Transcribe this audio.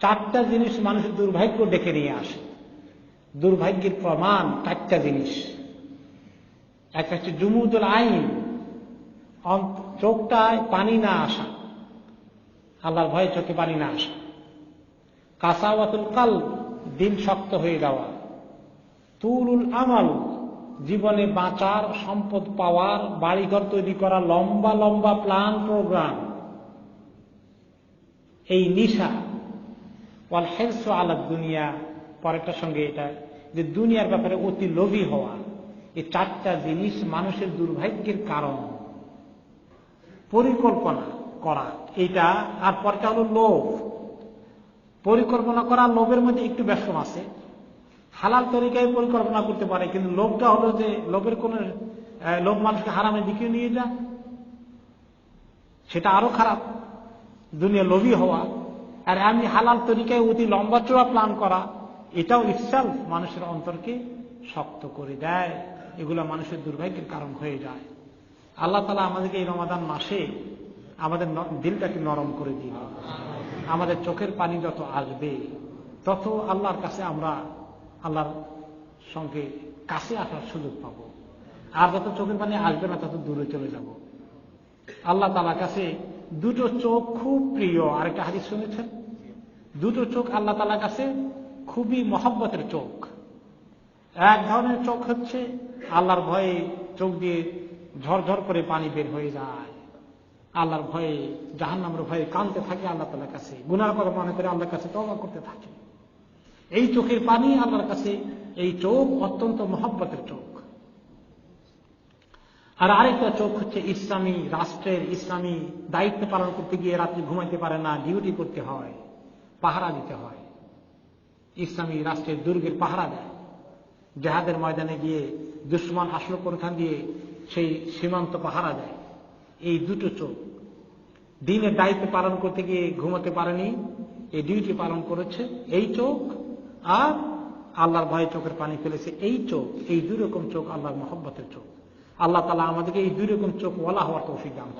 চারটা জিনিস মানুষের দুর্ভাগ্য ডেকে নিয়ে আসে। দুর্ভাগ্যের প্রমাণ চারটা জিনিস। একটা হচ্ছে জুমুদুল আইন। চোখটায় পানি না আসা। আল্লাহর ভয়ে চোখে পানি না আসা। কাসাওয়াতুল কাল দিন শক্ত হয়ে যাওয়া। তুলুল আমাল, জীবনে বাঁচার সম্পদ পাওয়ার বাড়িঘর তৈরি করা লম্বা লম্বা প্ল্যান প্রোগ্রাম। এই নিশা ওয়াল হেলস আলা দুনিয়া, পরেরটার সঙ্গে এটা, যে দুনিয়ার ব্যাপারে অতি লোভী হওয়া, এই চারটা জিনিস মানুষের দুর্ভাগ্যের কারণ। পরিকল্পনা করা এটা আর পরটা হলো লোভ। পরিকল্পনা করা, লোভের মধ্যে একটু ব্যস্ত আছে। হালাল তরিকায় পরিকল্পনা করতে পারে, কিন্তু লোভটা হলো যে লোভের কোন লোভ মানুষকে হারামে দিকে নিয়ে যায়। সেটা আরও খারাপ। দুনিয়া লোভী হওয়া আর এমনি হালাল তরিকায় অতি লম্বা চোড়া প্ল্যান করা, এটাও ইটসেলফ মানুষের অন্তরকে শক্ত করে দেয়। এগুলো মানুষের দুর্ভাগ্যের কারণ হয়ে যায়। আল্লাহ তালা আমাদেরকে এই রমাদান মাসে আমাদের দিলটাকে নরম করে দিন আমাদের চোখের পানি যত আসবে, তত আল্লাহর কাছে আমরা আল্লাহর সঙ্গে কাছে আসার সুযোগ পাবো। আর যত চোখের পানি আসবে না, তত দূরে চলে যাব। আল্লাহ তালার কাছে দুটো চোখ খুব প্রিয়। আরেকটা হাদিস শুনেছেন? দুটো চোখ আল্লাহ তালার কাছে খুবই মহব্বতের চোখ। এক ধরনের চোখ হচ্ছে আল্লাহর ভয়ে চোখ দিয়ে ঝরঝর করে পানি বের হয়ে যায়। আল্লাহর ভয়ে, জাহান্নামের ভয়ে কানতে থাকে আল্লাহ তালার কাছে। গুনার কথা মনে করে আল্লাহর কাছে তবা করতে থাকে। এই চোখের পানি আল্লাহর কাছে, এই চোখ অত্যন্ত মহব্বতের চোখ। আর আরেকটা চোখ হচ্ছে ইসলামী রাষ্ট্রের ইসলামী দায়িত্ব পালন করতে গিয়ে রাত্রি ঘুমাইতে পারে না, ডিউটি করতে হয়, পাহারা দিতে হয়। ইসলামী রাষ্ট্রের দুর্গের পাহারা দেয়। জাহাদের ময়দানে গিয়ে দুশ্মন আসলো দিয়ে, সেই সীমান্ত পাহারা দেয়। এই দুটো চোখ। দিনের দায়িত্ব পালন করতে গিয়ে ঘুমাতে পারেনি, এই ডিউটি পালন করেছে এই চোখ, আর আল্লাহর ভয়ে চোখের পানি ফেলেছে এই চোখ, এই দুই রকম চোখ আল্লাহর মহব্বতের চোখ। আল্লাহ তালা আমাদেরকে এই দুই রকম চোখ ওলা হওয়ার তৌফিক দান